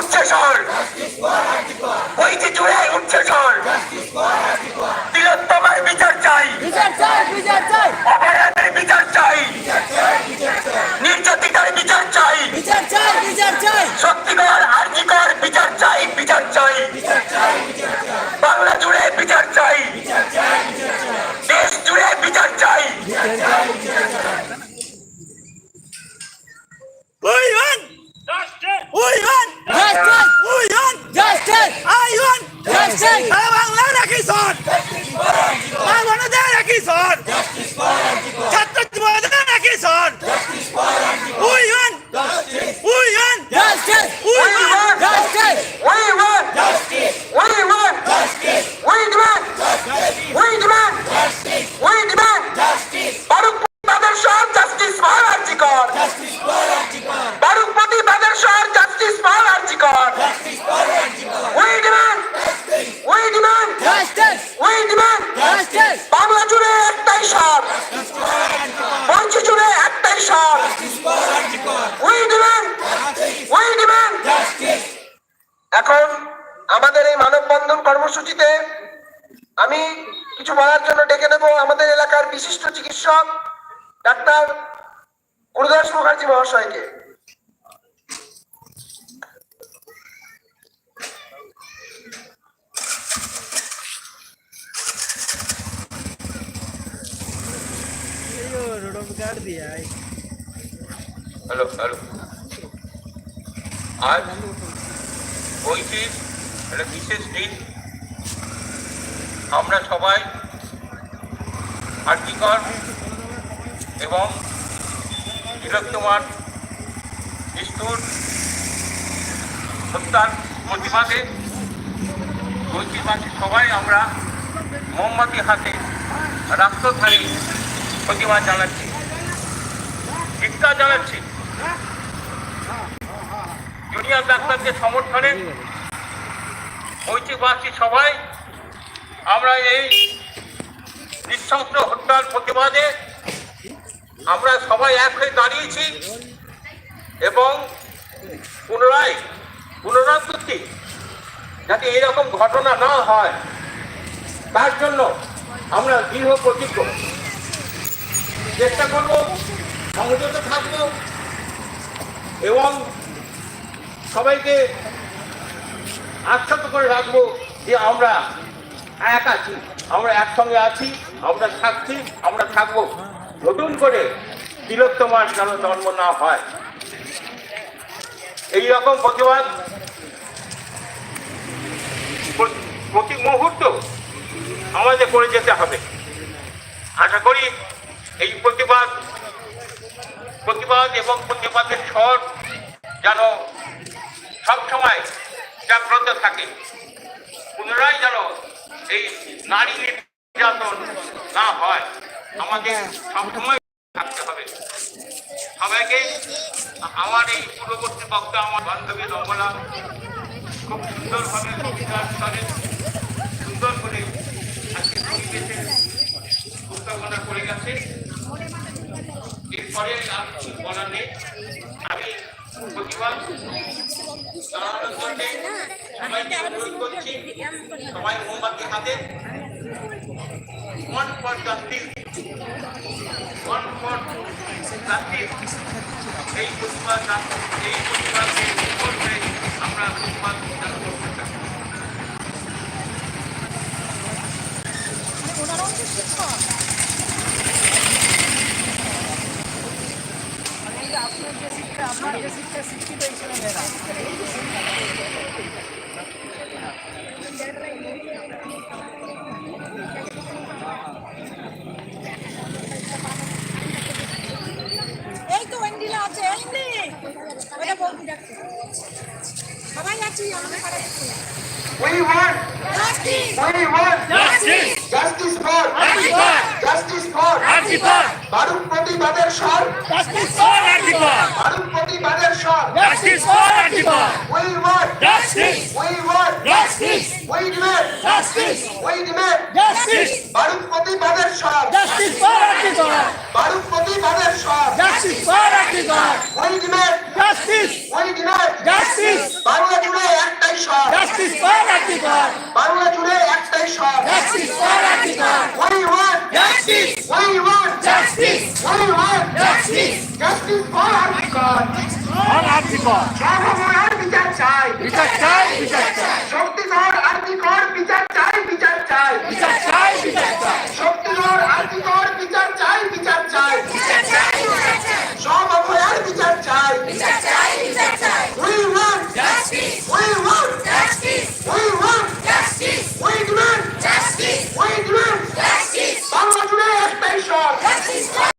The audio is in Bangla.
উচ্চস্বর রাখি সর মা বোনদের রাখি সর ছাত্র যুবকদের রাখি সর we want we want Justice! We want Justice! We want justice. We want justice. We demand. We demand. We demand justice. বারুকপতি জাস্টিস ফর আর্জিকর বারুকপতি বাদের শহর justice for RG Kar We demand. We demand. Justice! We demand. Justice! Bangla জুড়ে একটাই স্বর মঞ্চ জুড়ে একটাই স্বর We demand. We demand. এখন আমাদের এই মানববন্ধন কর্মসূচিতে আমি কিছু বলার জন্য ডেকে নেব আমাদের এলাকার বিশিষ্ট চিকিৎসক ডাক্তার গুরুদাস মুখার্জি মহাশয়কে। Hello hello. আজ পঁয়ত্রিশ একটা বিশেষ দিন। আমরা সবাই আর্টিকর এবং তিলোত্তমার বিষ্ণুর হত্যার প্রতিবাদে পঁয়ত্রিশ সবাই আমরা মোমবাতি হাতে রাস্তাধারী প্রতিবাদ জানাচ্ছি চিৎকার জানাচ্ছি। জুনিয়র ডাক্তারদের সমর্থনে ঐতিহ্যবাসী সবাই আমরা এই নৃশংস হত্যার প্রতিবাদে আমরা সবাই এক হয়ে দাঁড়িয়েছি এবং পুনরায় পুনরাবৃত্তি যাতে এরকম ঘটনা না হয়, তার জন্য আমরা দৃঢ় প্রতিজ্ঞ। চেষ্টা করব সংযত থাকব এবং সবাইকে আশ্চর্য করে রাখব যে আমরা এক আছি, আমরা একসঙ্গে আছি, আমরা থাকছি, আমরা থাকব। নতুন করে তিলোত্তমার যেন জন্ম না হয়। এই রকম প্রতিবাদ প্রতি মুহূর্ত আমাদের করে যেতে হবে। আশা করি এই প্রতিবাদ প্রতিবাদ এবং প্রতিবাদের স্বর যেন সবসময় জাগ্রত থাকে। পুনরায় যেন এই নারী নির্যাতন না হয় আমাদের সবসময় থাকতে হবে। সবাইকে আমার এই পূর্ববর্তী বক্তা আমার বান্ধবী রমলা খুব সুন্দরভাবে কবিতার স্তরে সুন্দর করে আজকে পরিবেশের উপস্থাপনা করে গেছে এরপরে আর কিছু বলার নেই আমি প্রতিবাদ জানানোর জন্যে সবাইকে অনুরোধ করছি সবাই মোমবাতি হাতে one for justice one for justice এই প্রতিবাদ এই প্রতিবাদকে করতে আমরা প্রতিবাদ জানাতে চাই এই তো এন্ডিলা আছে। এন্ডি ওটা বলবি ডাকছে? সবাই আছি আমাদের পাড়ায় We want justice We want justice justice for RG Kar justice for RG Kar প্রতিবাদের স্বর justice for We demand justice We demand justice বারুক প্রতিবাদের স্বর জাস্টিস ফর আর্টিকল বারুক প্রতিবাদের স্বর justice for article We demand justice We demand justice Bangla জুড়ে একটাই স্বর জাস্টিস ফর আর্টিকল বাংলা জুড়ে একটাই স্বর justice for article We want justice We want justice We want justice justice for article for article সর্বময়ের বিচার চাই বিচার চাই বিচার চাই শক্তিধর চাই সব অপরাধ বিচার চাই We want justice. We want justice. We want justice. We demand justice. We demand justice. Bangla জুড়ে এক পেনশন. Justice.